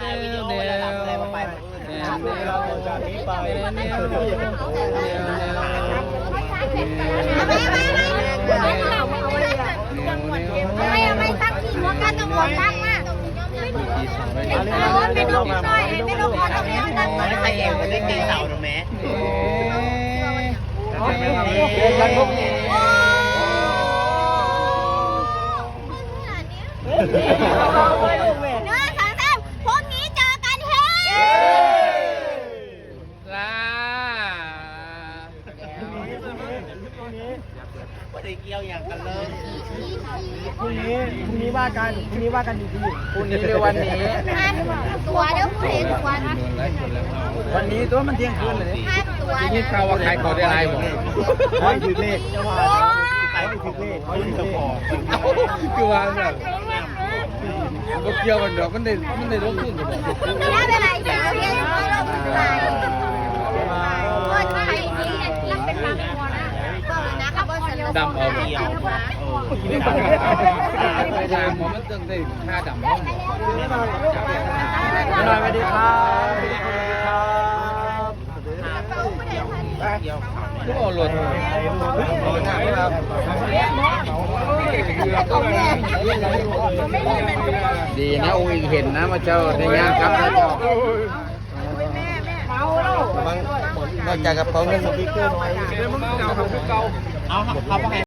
ถ่ายวิดีโอวะดับอะไรมาไปมันจากนี้เราจากนี้ไปไม่เองมันได้ตีเยวเดี๋แม่โอ้ ไม่ได้เกี่ยวอย่างกันเลยพรุ่งนี้พรุ่งนี้ว่ากันพรุ่งนี้ว่ากันอีกทีพรุ่งนี้หรือวันนี้ตัวเด้อผู้เห็นตัววันนี้ตัวมันเที่ยงคืนเลยห้าตัวนี่ข่าว่าใครขาได้ไรบ่ไม่ถึงเลขจะว่าขายไม่ถึงเลขไม่ถึงกระป๋องคือว่าแบบก็เกี่ยวกันเดอกมันได้มันได้ลงทุนอยู่บ่ไม่ได้เป็นไรเดี๋ยวเรียนก็ลงไปก็ใช่นี่รับเป็นบางตัวนะก็นะครับว่าฉัน ดำเอาเดียวนี่มันไปทางมันต้องได้ค่าดำเนาะสวัสดีครับทุกเอารถดีนะอุ้ยเห็นนะมาเจ้าในงานครับนะเจ้าบางนอกจากกระเป๋าเงินสติ๊กเกอร์น้อยเอาเขาไป